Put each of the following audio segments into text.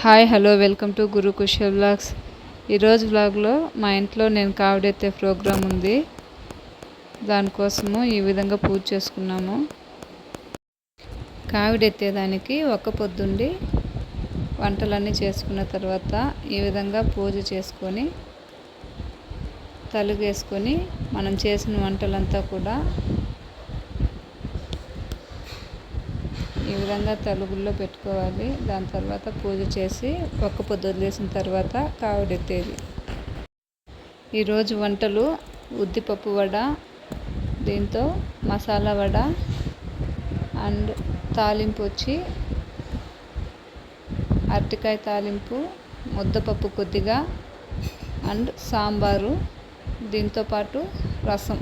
Hi hello welcome to Guru Kusha blogs ఈరోజు బ్లాగ్లో మా ఇంట్లో నేను కావిడెత్తే ప్రోగ్రాం ఉంది. దానికోసము ఈ విధంగా పూజ చేసుకున్నాము. కావిడెత్తేదానికి ఒక పొద్దుండి వంటలన్నీ చేసుకున్న తర్వాత ఈ విధంగా పూజ చేసుకొని తలుగేసుకొని మనం చేసిన వంటలంతా కూడా ఈ విధంగా తలుగుల్లో పెట్టుకోవాలి. దాని తర్వాత పూజ చేసి ఒక్క పొద్దు వదిలేసిన తర్వాత కావిడెత్తేది ఈరోజు వంటలు ఉద్దిపప్పు వడ దీంతో మసాలా వడ అండ్ తాలింపు వచ్చి అరటికాయ తాలింపు ముద్దపప్పు కొద్దిగా అండ్ సాంబారు దీంతోపాటు రసం.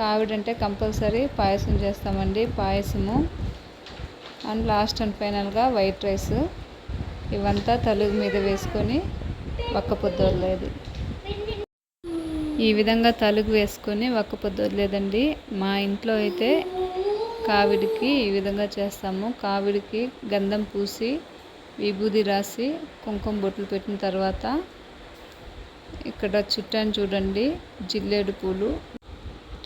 కావిడంటే కంపల్సరీ పాయసం చేస్తామండి పాయసము. అండ్ లాస్ట్ అండ్ ఫైనల్గా వైట్ రైస్. ఇవంతా తలుగు మీద వేసుకొని ఒక్క పొద్దు వదిలేదు. ఈ విధంగా తలుగు వేసుకొని ఒక్క పొద్దు వదిలేదండి. మా ఇంట్లో అయితే కావిడికి ఈ విధంగా చేస్తాము. కావిడికి గంధం పూసి విభూది రాసి కుంకుమ బొట్లు పెట్టిన తర్వాత ఇక్కడ చుట్టాన్ని చూడండి జిల్లేడు పూలు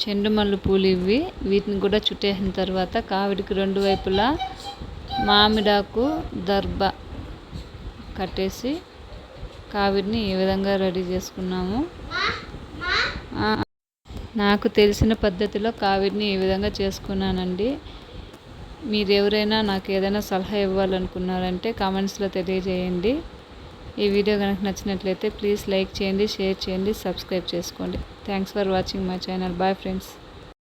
చెండు మల్లె పూలు ఇవి వీటిని కూడా చుట్టేసిన తర్వాత కావిడికి రెండు వైపులా మామిడాకు దర్భ కట్టేసి కావిడిని ఈ విధంగా రెడీ చేసుకున్నాము? నాకు తెలిసిన పద్ధతిలో కావిడిని ఈ విధంగా చేసుకున్నానండి? మీరు ఎవరైనా నాకు ఏదైనా సలహా ఇవ్వాలనుకున్నారంటే కామెంట్స్లో తెలియజేయండి. ఈ వీడియో కనుక నచ్చినట్లయితే ప్లీజ్ లైక్ చేయండి షేర్ చేయండి సబ్స్క్రైబ్ చేసుకోండి. Thanks for watching my channel bye friends